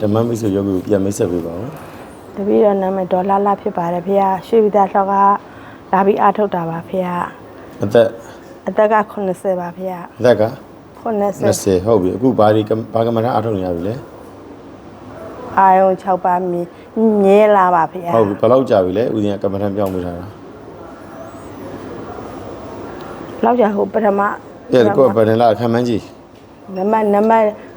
ဓမ္မမိတ်ဆွေယောဂီကိုပြန်မိတ်ဆက်ပေးပါဦးတပည့်တော်နာမည်ဒေါ်လာလာဖြစ်ပါတယ်ဖေဟာရွှေပြည်သားလောက်ကလာပြီးအားထုတ်တာပါဖေဟာအသက်အသက်က80ပါဖေဟာအသက်က80 20ဟုတ်ပြီအခုဘာဒီဘာကမ္မထာအထုတ်နေရပြီလဲအာယုံ6ပါမြင်မြဲလာပါဖေဟာဟုတ်ပြီဘယ်လောက်ကြာပြီလဲဦးဇင်းကကမ္မထာပြောင်းပေးထားတာလောက်ကြဟိုပထမအဲ့ဒါကိုယ်ဗန်လာခံမှန်းကြည့်နမ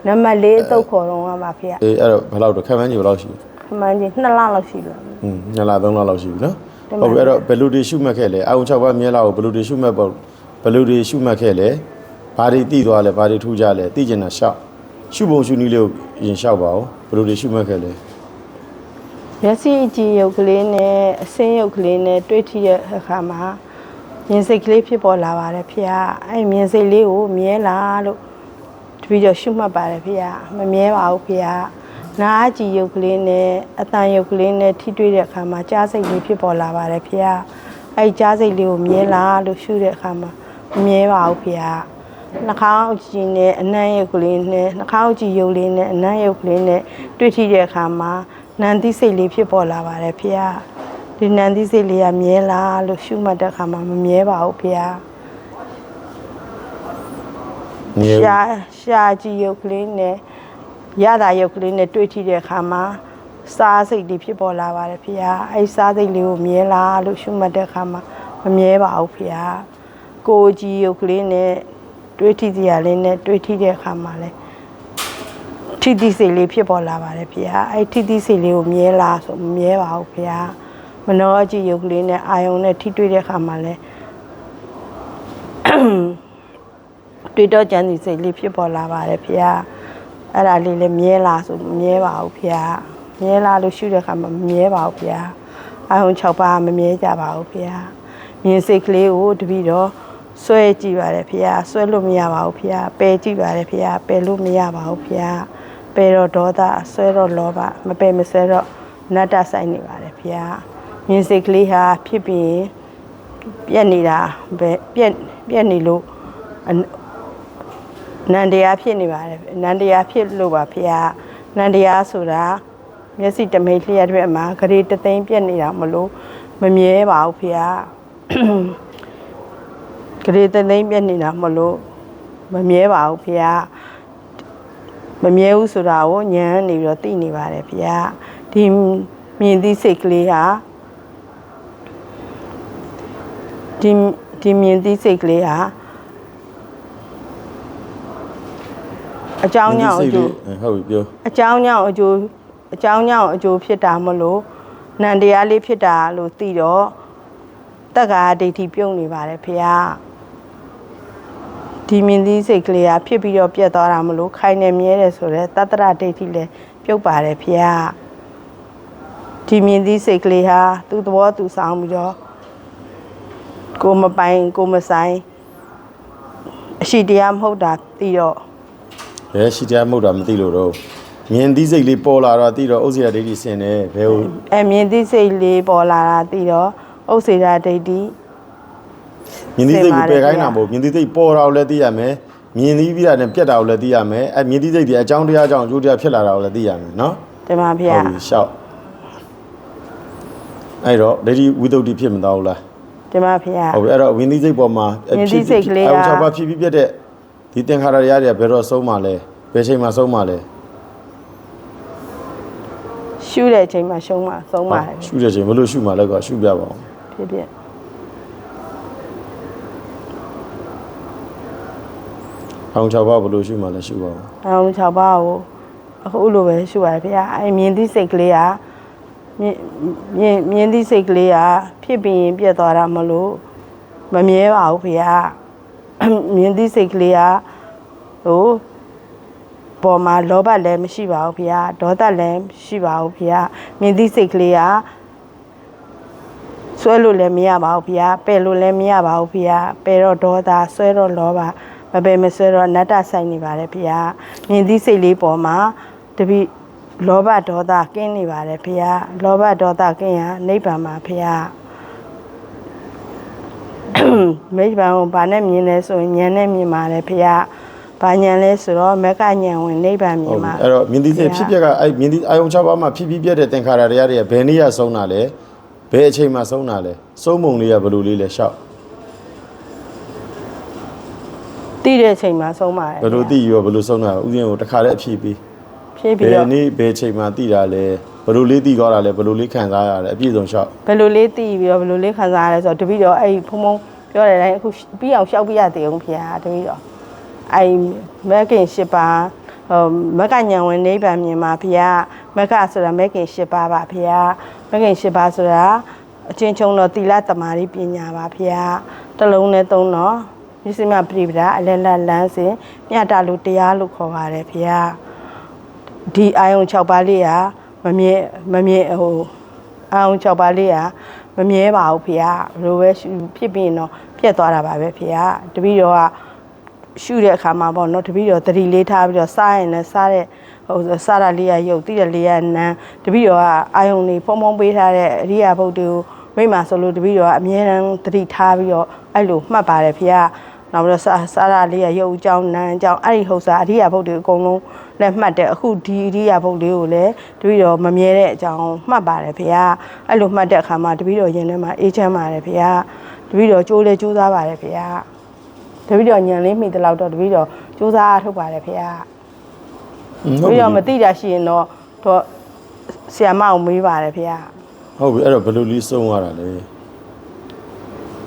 နမနမလေးတုတ်ခေါ်တော့ပါဖေဟာအေးအဲ့တော့ဘယ်လောက်တော့ခံမှန်းကြည့်ဘယ်လောက်ရှိလဲခမန်းကြီး2လလောက်ရှိလို့อืมညလာ3လလောက်ရှိပြီနော်တမန် ဟုတ်ပြီအဲ့တော့ဘယ်လူတွေရှုမှတ်ခဲ့လဲအာုံ6ပါးမြဲလာကိုဘယ်လူတွေရှုမှတ်ပေါ့ဘယ်လူတွေရှုမှတ်ခဲ့လဲဘာတွေတည်သွားလဲဘာတွေထူးကြလဲတည်ကျင်တာရှောက်ရှုပုံရှုနည်းလေးကိုရင်ရှောက်ပါဦးဘယ်လူတွေရှုမှတ်ခဲ့လဲမျက်စိအကြည့်ရုပ်ကလေးနဲ့အဆင်းရုပ်ကလေးနဲ့တွေ့ထိတဲ့အခါမှာမြင်စိတ်ကလေးဖြစ်ပေါ်လာပါတယ်ဖေဟာအဲ့မြင်စိတ်လေးကိုမြဲလာလို့တ ပည့်တော်ရှုမှတ်ပါတယ်ဖေဟာမမြဲပါဘူးဖေဟာနားကြည့်ရုပ်ကလေးနဲ့အတန်ရုပ်ကလေးနဲ့ထိတွေ့တဲ့အခါမှာကြားစိတ်လေးဖြစ်ပေါ်လာပါတယ်ဖေဟာအဲ့ကြားစိတ်လေးကိုမြဲလာလို့ရှုတဲ့အခါမှာမမြဲပါဘူးဖေဟာနှာခေါင်းအကြည့်နဲ့အနံ့ရုပ်ကလေးနဲ့နှာခေါင်းအကြည့်ရုပ်လေးနဲ့အနံ့ရုပ်ကလေးနဲ့တွေ့ထိတဲ့အခါမှာနန္တိစိတ်လေးဖြစ်ပေါ်လာပါတယ်ဖေဟာဒီနန္တိစိတ်လေးကမြဲလာလို့ရှုမှတ်တဲ့အခါမှာမမြဲပါဘူးဖေဟာ မြဲရှာရှာကြည့်ရုပ်ကလေးနဲ့ရတာရုပ်ကလေးနဲ့တွေ့ထိတဲ့အခါမှာစားစိတ်တွေဖြစ်ပေါ်လာပါတယ်ဖေဟာအဲစားစိတ်လေးကိုမြဲလာလို့ရှုမှတ်တဲ့အခါမှာမမြဲပါဘူးဖေဟာကိုယ်ကြည့်ရုပ်ကလေးနဲ့တွေ့ထိစရာလေးနဲ့တွေ့ထိတဲ့အခါမှာလဲထိတိစိတ်လေးဖြစ်ပေါ်လာပါတယ်ဖေဟာအဲထိတိစိတ်လေးကိုမြဲလာဆိုမမြဲပါဘူးဖေဟာမနောကြည့်ရုပ်ကလေးနဲ့အာယုံနဲ့ထိတွေ့တဲ့အခါမှာလဲ တွေ့တော့ကြံစီစိတ်လေးဖြစ်ပေါ်လာပါတယ်ဖေဟာအဲ့ဒါလေးလည်းမြဲလာဆိုမမြဲပါဘူးဖေဟာမြဲလာလို့ရှုတဲ့အခါမှာမမြဲပါဘူးဖေဟာအာဟုံ6ပါးမမြဲကြပါဘူးဖေဟာမြင်စိတ်ကလေးကိုတပိတော့ဆွဲကြည့်ပါတယ်ဖေဟာဆွဲလို့မရပါဘူးဖေဟာပယ်ကြည့်ပါတယ်ဖေဟာပယ်လို့မရပါဘူးဖေဟာပယ်တော့ဒေါသဆွဲတော့လောဘမပယ်မဆွဲတော့နတ္တဆိုင်နေပါတယ်ဖေဟာမြင်စိတ်ကလေးဟာဖြစ်ပြီးပြက်နေတာပဲပြက်ပြက်နေလို့ နန္တရားဖြစ်နေပါတယ်နန္တရားဖြစ်လို့ပါဖေဟာနန္တရားဆိုတာမျက်စိတမိတ်လျှက်တဲ့မှာဂရေတသိန်းပြက်နေတာမလို့မမြဲပါဘူးဖေဟာဂရေတသိန်းပြက်နေတာမလို့မမြဲပါဘူးဖေဟာမမြဲဘူးဆိုတာကိုညံနေပြီးတော့သိနေပါတယ်ဖေဟာဒီမြင်သိစိတ်ကလေးဟာဒီဒီမြင်သိစိတ်ကလေးဟာ အကြောင်းကြောင့်အကျိုးဟုတ်ပြီပြောအကြောင်းကြောင့်အကျိုးအကြောင်းကြောင့်အကျိုးဖြစ်တာမလို့နန္တရားလေးဖြစ်တာလို့သိတော့တက္ကာဒိဋ္ဌိပြုံးနေပါတယ်ဖေဟာဒီမြင်သီးစိတ်ကလေးကဖြစ်ပြီးတော့ပြတ်သွားတာမလို့ခိုင်နေမြဲတယ်ဆိုတော့တတ္တရဒိဋ္ဌိလည်းပြုတ်ပါတယ်ဖေဟာဒီမြင်သီးစိတ်ကလေးဟာသူ့သဘောသူဆောင်ပြီးတော့ကိုမပိုင်ကိုမဆိုင်အရှိတရားမဟုတ်တာသိတော့ ဘယ်ရှိတရားမဟုတ်တာမသိလို့တော့မြင်သီးစိတ်လေးပေါ်လာတော့သိတော့ဥစ္စာဒိဋ္ဌိဆင်တယ်ဘယ်ဟိုအမြင်သိစိတ်လေးပေါ်လာတာသိတော့ဥစ္စေတာဒိဋ္ဌိမြင်သီးစိတ်ကိုပယ်ခိုင်းတာမဟုတ်မြင်သီးစိတ်ပေါ်တာကိုလည်းသိရမယ်မြင်သီးပြီးတာနဲ့ပြက်တာကိုလည်းသိရမယ်အဲမြင်သီးစိတ်ဒီအကြောင်းတရားကြောင့်အကျိုးတရားဖြစ်လာတာကိုလည်းသိရမယ်နော်ဒီမှာဖေဟုတ်ပြီရှောက်အဲ့တော့ဒိဋ္ဌိဝိသုဒ္ဓိဖြစ်မသွားဘူးလားဒီမှာဖေဟုတ်ပြီအဲ့တော့ဝိနည်းစိတ်ပေါ်မှာဝိနည်းစိတ်ကလေးကအချောပါဖြစ်ပြီးပြက်တဲ့ ဒီသင်္ခါရတရားတွေကဘယ်တော့ဆုံးမှာလဲဘယ်ချိန်မှာဆုံးမှာလဲရှုတဲ့အချိန်မှာရှုံးမှာသုံးပါတယ်ရှုတဲ့ချိန်ဘယ်လိုရှုမှာလဲကွာရှုပြပါအောင်ဖြစ်ဖြစ်အောင်ချောပါဘယ်လိုရှုမှာလဲရှုပါအောင်အောင်6ပါးကိုအခုလိုပဲရှုပါတယ်ဖေအဲမြင်သိစိတ်ကလေးကမြင်မြင်မြင်သိစိတ်ကလေးကဖြစ်ပြီးရင်ပြတ်သွားတာမလို့မမြဲပါဘူးဖေ မြင်သိစိတ်ကလေးကဟိုပေါ်မှာလောဘလည်းမရှိပါဘူးဖေဒေါသလည်းမရှိပါဘူးဖေမြင်သိစိတ်ကလေးကဆွဲလို့လည်းမရပါဘူးဗျာပယ်လို့လည်းမရပါဘူးဗျာပယ်တော့ဒေါသဆွဲတော့လောဘမပယ်မဆွဲတော့အနတ္တဆိုင်နေပါတယ်ဗျာမြင်သိစိတ်လေးပေါ်မှာတပိလောဘဒေါသကင်းနေပါတယ်ဗျာလောဘဒေါသကင်းရနိဗ္ဗာန်မှာဗျာ မိဗ္ဗာန်ကိုဘာနဲ့မြင်လဲဆိုရင်ဉာဏ်နဲ့မြင်ပါတယ်ဗျာဘာညံလဲဆိုတော့မက်ကညံဝင်နိဗ္ဗာန်မြဟုင်တ်ပြီမှာအဲ့တော့မြင်သိစေဖြစ်ပျက်ကအဲ့မြင်သိအာယုံ6ပါးမှာဖြစ်ပြီးပြက်တဲ့သင်္ခါရတရားတွေကဘယ်နည်းရဆုံးတာလဲဘယ်အချိန်မှာဆုံးတာလဲဆုံးမုံလေးကဘယ်လိုလေးလဲရှောက်တိတဲ့အချိန်မှာဆုံးပါတယ်ဘယ်လိုသိရောဘယ်လိုဆုံးတာဥစဉ်ကိုတခါတည်းအဖြစ်ပြီးဖြည့်ဘပြီးယ်တော့နေ့ဘယ်ချိန်မှာသိတာလဲဘယ်လိုလေးသိသွားတာလဲဘယ်လိုလေးခံစားရလဲအပြည့်စုံရှောက်ဘယ်လိုလေးတည်ပြီးတော့ဘယ်လိုလေးခံစားရလဲဆိုတော့တပည့်တော်အဲ့ဖုံဖုံ ပြောတဲ့အတိုင်းအခုပြီးအောင်ရှောက်ပြရသေးအောင်ဖေဟာတပည့်တော်အဲ့မက်ကင်၈ပါးဟိုမက်ကညံဝင်နိဗ္ဗာန်မြင်မှာဖေဟာမက်ကဆိုတာမက်ကင်၈ပါးပါဖေဟာမက်ကင်၈ပါးဆိုတာအချင်းချင်းတော့သီလသမာဓိပညာပါဖေဟာတစ်လုံးနဲ့သုံးတော့မြစ္စမပရိပဒါအလလလန်းစဉ်မြတ်တာလို့တရားလို့ခေါ်ပါတယ်ဖေဟာဒီအာယုံ6ပါးလေးကမမြဲမမြဲဟိုအာယုံ6ပါးလေးက မမြဲပါဘူးဖေကဘယ်လိုပဲရှုဖြစ်ပြီးရင်တော့ပြတ်သွားတာပါပဲဖေကတပည့်တော်ကရှုတဲ့အခါမှာပေါ့နော်တပည့်တော်သတိလေးထားပြီးတော့စားရင်လည်းစားတဲ့ဟိုစားတာလေးရရုပ်တိတဲ့လေးရနန်းတပည့်တော်ကအာယုံလေးဖုံဖုံပေးထားတဲ့အရိယာဘုတ်တွေကိုမိမဆိုလို့တပည့်တော်ကအမြဲတမ်းသတိထားပြီးတော့အဲ့လိုမှတ်ပါတယ်ဖေက နောက်ပြီးတော့စာစာရလေးရရုပ်အကြောင်းနာမ်အကြောင်းအဲ့ဒီဟုတ်စာအရိယာဘုတ်တွေအကုန်လုံးလည်းမှတ်တယ်အခုဒီအရိယာဘုတ်လေးကိုလည်းတပည့်တော်မမြဲတဲ့အကြောင်းမှတ်ပါတယ်ဖေဟာအဲ့လိုမှတ်တဲ့အခါမှာတပည့်တော်ရင်ထဲမှာအေးချမ်းပါတယ်ဖေဟာတပည့်တော်ကြိုးလဲကြိုးစားပါတယ်ဖေဟာတပည့်တော်ညံလေးမိတဲ့လောက်တော့တပည့်တော်ကြိုးစားထုတ်ပါတယ်ဖေဟာတပည့်တော်မသိတာရှိရင်တော့တော့ဆီယမအောင်မေးပါတယ်ဖေဟာဟုတ်ပြီအဲ့တော့ဘယ်လိုလေးဆုံးသွားတာလဲ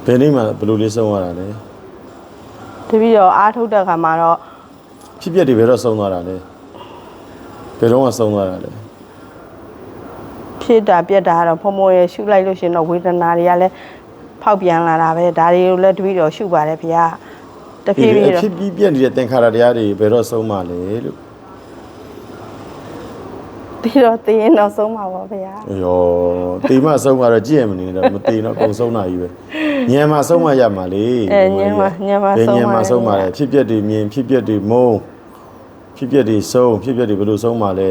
ဘယ်နေ့မှဘယ်လိုလေးဆုံးသွားတာလဲ တပည့်တော်အားထုတ်တဲ့အခါမှာတော့ဖြစ်ပျက်တွေဘယ်တော့ဆုံးသွားတာလဲဘယ်တော့မှဆုံးသွားတာလဲဖြစ်တာပြက်တာကတော့ဖုံဖုံရရှုလိုက်လို့ရှရင်တော့ဝေဒနာတွေကလည်းဖောက်ပြန်လာတာပဲဒါတွေကိုလည်းတပည့်တော်ရှုပါတယ်ဖေဟာတဖြည်းဖြည်းတော့ဖြစ်ပြီးပြက်နေတဲ့သင်္ခါရတရားတွေဘယ်တော့ဆုံးမှလဲလို့ ပြီးတော့သိရင်တော့ဆုံးမှာပါဖေဟာယောတေမဆုံးမှတော့ကြည့်ရမနေတော့မတေတော့ကုန်ဆုံးတာကြီးပဲညံမှာဆုံးမှရမှာလေအဲညမှာညမှာဘယ်ဆုံးညံမှာမှာဆုံးမှလဲဖြစ်ပျက်တွေမြင်ဖြစ်ပျက်တွေမုန်းဖြစ်ပျက်တွေဆုံးဖြစ်ပျက်တွေဘယ်လိုဆုံးမှလဲ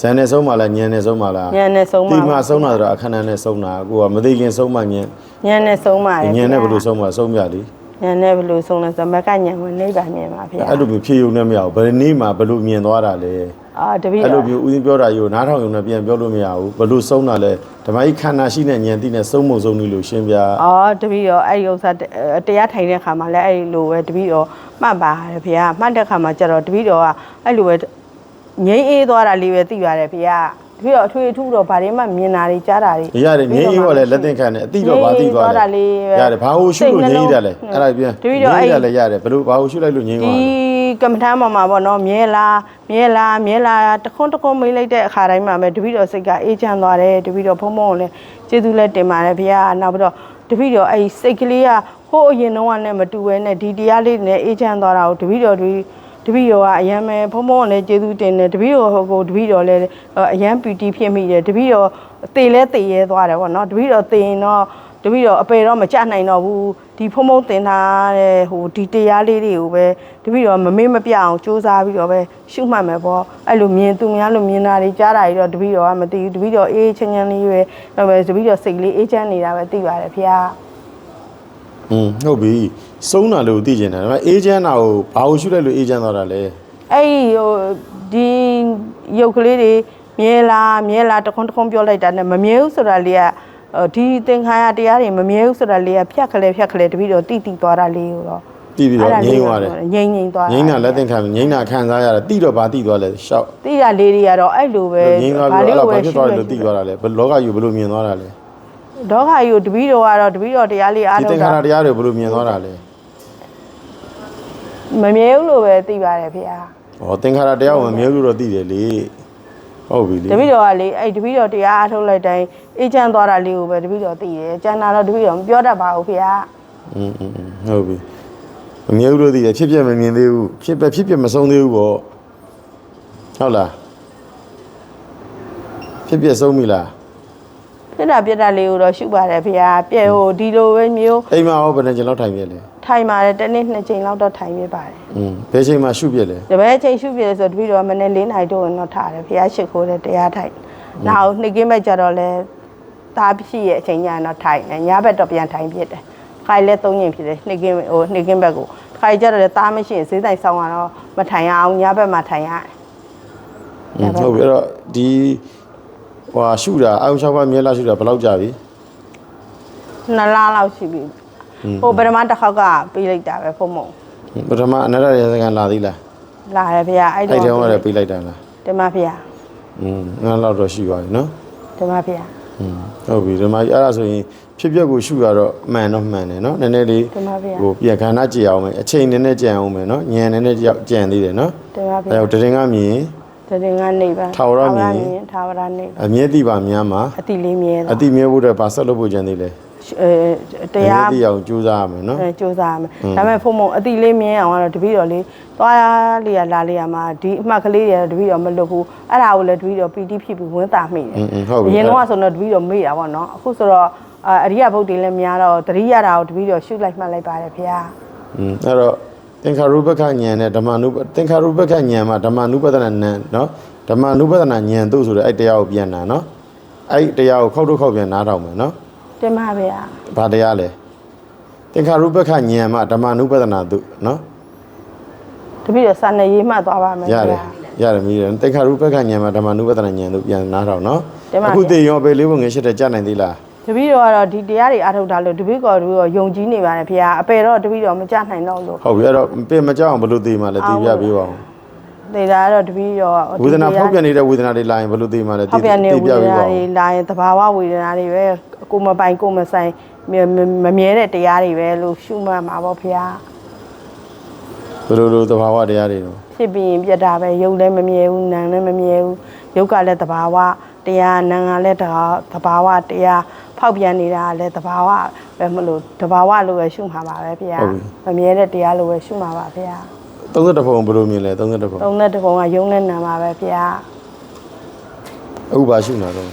ဇန်နဲ့ဆုံးမှလားညံနဲ့ဆုံးမှလားညနဲ့ဆုံးမှာတေမဆုံးတာတော့အခဏနဲ့ဆုံးတာကိုကမသိခင်ဆုံးမှညံညနဲ့ဆုံးမှာညံနဲ့ဘယ်လိုဆုံးမှဆုံးပြလေ ညနဲ့ဘယ်လိုဆုံးလဲဆိုတော့မကညံဝင်နိဗ္ဗာန်မြင်ပါဖေဟာအဲ့လိုမျိုးဖြေယုံနဲ့မရဘူးဘယ်နေ့မှဘယ်လိုမြင်သွားတာလဲအာတပည့်အဲ့တော်လိုမျိုးဦးဇင်းပြောတာယူနားထောင်ရုံနဲ့ပြန်ပြောလို့မရဘူးဘယ်လိုဆုံးတာလဲဓမ္မကြီးခန္ဓာရှိတဲ့ဉာဏ်သိနဲ့ဆုံးမုံဆုံးနည်းလို့ရှင်းပြအော်တပည့်တော်အဲ့ဒီဥစ္စာတတရားထိုင်တဲ့ခါမှာလည်းအဲ့ဒီလိုပဲတပည့်တော်မှတ်ပါတယ်ဖေဟာမှတ်တဲ့ခါမှာကျတော့တပည့်တော်ကအဲ့လိုပဲငိမ့်အေးသွားတာလေးပဲသိပါတယ်ဖေဟာ တပည့်တော်အထွေအထူးတော့ဗာတွေမှမြင်တာတွေကြားတာတွေရတယ်ငြိမ်းအေးကလည်းလက်သင်ခံတယ်အတိတော့ဘာသိသွားလဲရတယ်ဘာကိုရှုလို့ငြိမ်းရတယ်လဲအဲ့ဒါပြန်တပည့်တော်ငြိအဲ့မ်းရလဲရတယ်ဘယ်လိုဘာကိုရှုလိုက်လို့ငြိမ်းသွားဒီလဲကမ္မထမ်းပေါ်မှာပေါ့နော်မြဲလားမြဲလားမြဲလားတခွန်းတခွန်းမေးလိုက်တဲ့အခါတိုင်းမှာပဲတပည့်တော်စိတ်ကအေးချမ်းသွားတယ်တပည့်တော်ဖုံဖုံကိုလည်းကျေးဇူးလည်းတင်ပါတယ်ဗျာနောက်ပြီးတော့တပည့်တော်အဲ့ဒီစိတ်ကလေးကဟိုးအရင်တော့ကနဲ့မတူဘဲနဲ့ဒီတရားလေးနဲ့အေးချမ်းသွားတာကိုတပည့်တော်တွေ တပည့်တော်ကအယံမဲဖုံဖုံကလည်းကျေးဇူးတင်တယ်တပည့်တော်ဟိုကိုတပည့်တော်လည်းအယံပီတီဖြစ်မိတယ်တပည့်တော်တေလဲတေရဲသွားတယ်ပေါ့နော်တပည့်တော်တေရင်တော့တပည့်တော်အပေတော့မကြနိုင်တော့ဘူးဒီဖုံဖုံတင်ထားတဲ့ဟိုဒီတရားလေးတွေကိုပဲတပည့်တော်မမေ့မပြအောင်စူးစမ်းပြီးတော့ပဲရှုမှတ်မယ်ပေါ့အဲ့လိုမြင်သူများလိုမြင်တာတွေကြားတာတွေတော့တပည့်တော်ကမသိဘူးတပည့်တော်အေးချမ်းချမ်းလေးပဲတော့ပဲတပည့်တော်စိတ်ကလေးအေးချမ်းနေတာပဲသိပါတယ်ဖေဟာอืมဟုတ်ပြီ ဆုံးတာလို့သိကျင်တယ်ဒါပေမဲ့အေးချမ်းတာကိုဘာကိုရှုလိုက်လို့အေးချမ်းသွားတာလဲအဲ့ဒီဟိုဒီရုပ်ကလေးတွေမြဲလားမြဲလားတခွန်းတခွန်းပြောလိုက်တာနဲ့မမြဲဘူးဆိုတာလေးကဟိုဒီသင်္ခါရတရားတွေမမြဲဘူးဆိုတာလေးကဖြတ်ခလဲဖြတ်ခလဲတပည့်တော်တိတိသွားတာလေးကိုတော့သိပြီးတော့ငြိမ်းသွားတယ်ငိမ့်ငိမ့်သွားငြိမ်းတာလက်သင်ခံငြိမ်းတာခံစားရတာတိတော့ဘာတိသွားလဲရှောက်တိရလေးတွေကတော့အဲ့လိုပဲငြိမ်းသွားပြီးတော့အဲ့ဒါဘာဖြစ်သွားလဲလို့သိသွားတာလဲဘယ်လောကယူဘယ်လိုမြင်သွားတာလဲဒေါခါကြီးကိုတပည့်တော်ကတော့တပည့်တော်တရားလေးအားဒီထုတ်သင်္ခါတာရတရားတွေဘယ်လိုမြင်သွားတာလဲ မမြဲဘူးလို့ပဲသိပါတယ်ဖေဟာ ဩသင်္ခါရတရားကိုမမြဲလို့တော့သိတယ်လေဟုတ်ပြီလေ တပည့်တော်ကလေအဲ့တပည့်တော်တရားအားထုတ်လိုက်တိုင်းအေးချမ်းသွားတာလေးကိုပဲတပည့်တော်သိတယ်ကျန်တာတော့တပည့်တော်မပြောတတ်ပါဘူးဖေဟာ อืมอืมဟုတ်ပြီမမြဲဘူးလို့သိတယ်ဖြစ်ပြမမြင်သေးဘူးဖြစ်ပြဖြစ်ပြမဆုံးသေးဘူးပေါ့ဟုတ်လားဖြစ်ပြဆုံးပြီလား ပြစ်တာပြစ်တာလေးကိုတော့ရှုပါတယ်ဖေဟာပြဲဟိုဒီလိုပဲမျိုး အိမ်မှာဟောဘယ်နှချိန်လောက်ထိုင်ပြလဲ ထိုင်ပါတယ်တစ်နေ့နှစ်ချိန်လောက်တော့ထိုင်ပြပါတယ် อืมဘယ်ချိန်မှာရှုပြလဲ တပည့်ချိန်ရှုပြတယ်ဆိုတပည့်တော်ကမနေ့၄နာရီတော့ဝင်တော့ထားတယ်ဖေဟာရှစ်ခိုးတယ်တရားထိုင်နောက်နှစ်ကင်းမဲ့ကြတော့လဲသားဖြစ်ရဲ့အချိန်ညာတော့ထိုင်တယ်ညဘက်တော့ပြန်ထိုင်ပြစ်တယ်ခိုင်လဲသုံးရင်ဖြစ်တယ်နှစ်ကင်းဟိုနှစ်ကင်းဘက်ကိုခ ခါကြီးကြတော့လေတားမရှိရင်ဈေးဆိုင်ဆောင်ရတော့မထိုင်ရအောင်ညဘက်မှာထိုင်ရတယ် อืมဟုတ်ပြီအဲ့တော့ဒီဟွာရှုတာအာယုံ၆ပါးမြဲလာရှုတာဘယ်လောက်ကြာပြီ နှစ်လားလောက်ရှိပြီ ဟိုပထမတစ်ခေါက်ကပေးလိုက်တာပဲဖုံမုံ ပထမအနတ္တရေစကန်လာသေးလား လာရဗျာအဲ့ အဲ့ တော့ ဒီတော့လည်းပေးလိုက်တာလား တမဗျာ อืมငါလောက်တော့ရှိပါပြီနော် တမဗျာ อืมဟုတ်ပြီဒီမှာအဲ့ဒါဆိုရင်ဖြစ်ပျက်ကိုရှုရတော့မှန်တော့မှန်တယ်နော်နည်းနည်းလေး တမဗျာ ဟိုပြန်ခန္ဓာကြည့်အောင်မယ်အချိန်နည်းနည်းကြံအောင်မယ်နော်ညံနည်းနည်းကြံသေးတယ်နော် တမ အဲ့ ဗျာ တော့တရင်ကမြင် တရင်ကနေပါ ထာဝရမြင် ထာဝရနေ အမြဲတိပါများမှာ အတိလေးမြဲ အ တော့ တိမြဲဖို့အတွက်ဗာဆက်လုပ်ဖို့ကြံသေးတယ် အဲတရား တိအောင်ကြိုးစားရမယ်နော် အဲစူးစမ်းရမယ်ဒါပေမဲ့ဖုံမုံအတိလေးမြင်အောင်ကတော့တပည့်တော်လေးသွားလေးရလာလေးရမှာဒီအမှတ်ကလေးတွေတပည့်တော်မလွတ်ဘူးအဲ့ဒါကိုလည်းတပည့်တော်ပီတိဖြစ်ပြီးဝင်တာမိတယ် อืมอืมဟုတ်ပြီ အရင်တော့ဆိုတော့တပည့်တော်မေ့တာပေါ့နော်အခုဆိုတော့အာအရိယဘုတ်တွေလည်းများတော့တတိယတာကိုတပည့်တော်ရှုလိုက်မှတ်လိုက်ပါတယ်ဖေ။ อืมအဲ့တော့သင်္ခါရုပ္ပခဉာဏ်နဲ့ဓမ္မနုပသင်္ခါရုပ္ပခဉာဏ်မှာဓမ္မနုပဒနာဉာဏ်နော်ဓမ္မနုပဒနာဉာဏ်တို့ဆိုတဲ့အဲ့တရားကိုပြန်တာနော်အဲ့တရားကိုခောက်တော့ခောက်ပြန်နားထောင်မယ်နော် တင်ပါဗျာဘာတရားလဲသင်္ခါရုပ္ပခဉာဏ်မှာဓမ္မနုပဒနာတို့နော်တပည့်တော်စာနေရေးမှတ်သွားပါမယ်ရတယ်ရတယ်မီးတယ်သင်္ခါရုပ္ပခဉာဏ်မှာဓမ္မနုပဒနာဉာဏ်တို့ပြန်နားထောင်နော်တင်ပါဗျာအခုသိရောပဲလေးပုံငယ်ရှစ်တဲ့ကြားနိုင်သေးလားတပည့်တော်ကတော့ဒီတရားတွေအားထုတ်တာလို့တပည့်တော်တို့ယုံကြည်နေပါတယ်ဖေ။အပေတော့တပည့်တော်မကြနိုင်တော့လို့ဟုတ်ပြီအဲ့တော့ပြင်မကြောက်အောင်ဘယ်လိုသိမှလဲသိပြပေးပါဦး ဒေတာကတော့တပည့်တော်ဝေဒနာဖောက်ပြန်နေတဲ့ဝေဒနာတွေလာရင်ဘယ်လိုသိမှလဲဖောက်ပြန်နေဝေဒပေးနာပါတွေဦးလာရင်သဘာဝဝေဒနာတွေပဲကိုမပိုင်ကိုမဆိုင်မမမြဲတဲ့တရားတွေပဲလို့ရှုမှတ်မှာပေါ့ဖေ။ဘယ်လိုလိုသဘာဝတရားတွေတော့ဖြစ်ပြီးရင်ပြတ်တာပဲရုပ်လည်းမမြဲဘူးနာမ်လည်းမမြဲဘူးရုပ်ကလည်းသဘာဝတရားနာမ်ကလည်းတဘာသဘာဝတရားဖောက်ပြန်နေတာကလည်းသဘာဝပဲမလို့သဘာဝလိုပဲရှုမှာပါပဲဖေ။မမြဲတဲ့တရားလိုပဲရှုမှာပါဖေ။ 30ပုံဘယ်လိုမြင်လဲ30ပုံသုံးတဲ့တဘုံကယုံနဲ့နာမှာပဲဖေ။အခုပါရှုနေတာတော့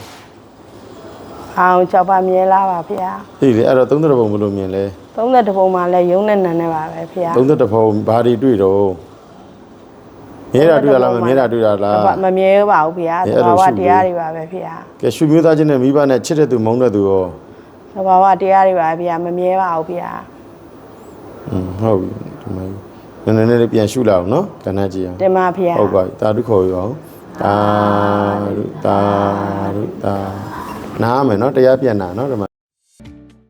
အောင်ကြောက်ပါမြဲလားပါဖေဟေးလေအဲ့တော့30ပုံဘယ်လိုမြင်လဲ။သုံးတဲ့တဘုံမှာလည်းယုံနဲ့နာနဲ့ပါပဲဖေ30ပုံဘာတွေတွေ့တော့မြဲတာတွေ့ရလားမမြဲတာတွေ့ရလားမမြဲပါဘူးဖေ။အဲ့သဒါဘာဝရှုလို့တရားတွေပါပဲဖေကဲရှုမျိုးသားချင်းနဲ့မိဘနဲ့ချစ်တဲ့သူမုန်းတဲ့သူရော။သဘာဝတရားတွေပါပဲဖေ။မမြဲပါဘူးဖေอืมဟုတ်ပြီဒီမှာ နည်းနည်းလေးပြန်ရှုလိုက်အောင်နော်ကဏ္ဍကြည့်အောင်။တင်ပါဖေဟုတ်ပါပြီတာဓုခေါ်ရအောင်တာဓုတာဓုတာနားမယ်နော်တရားပြန်တာနော်ဒီမှာ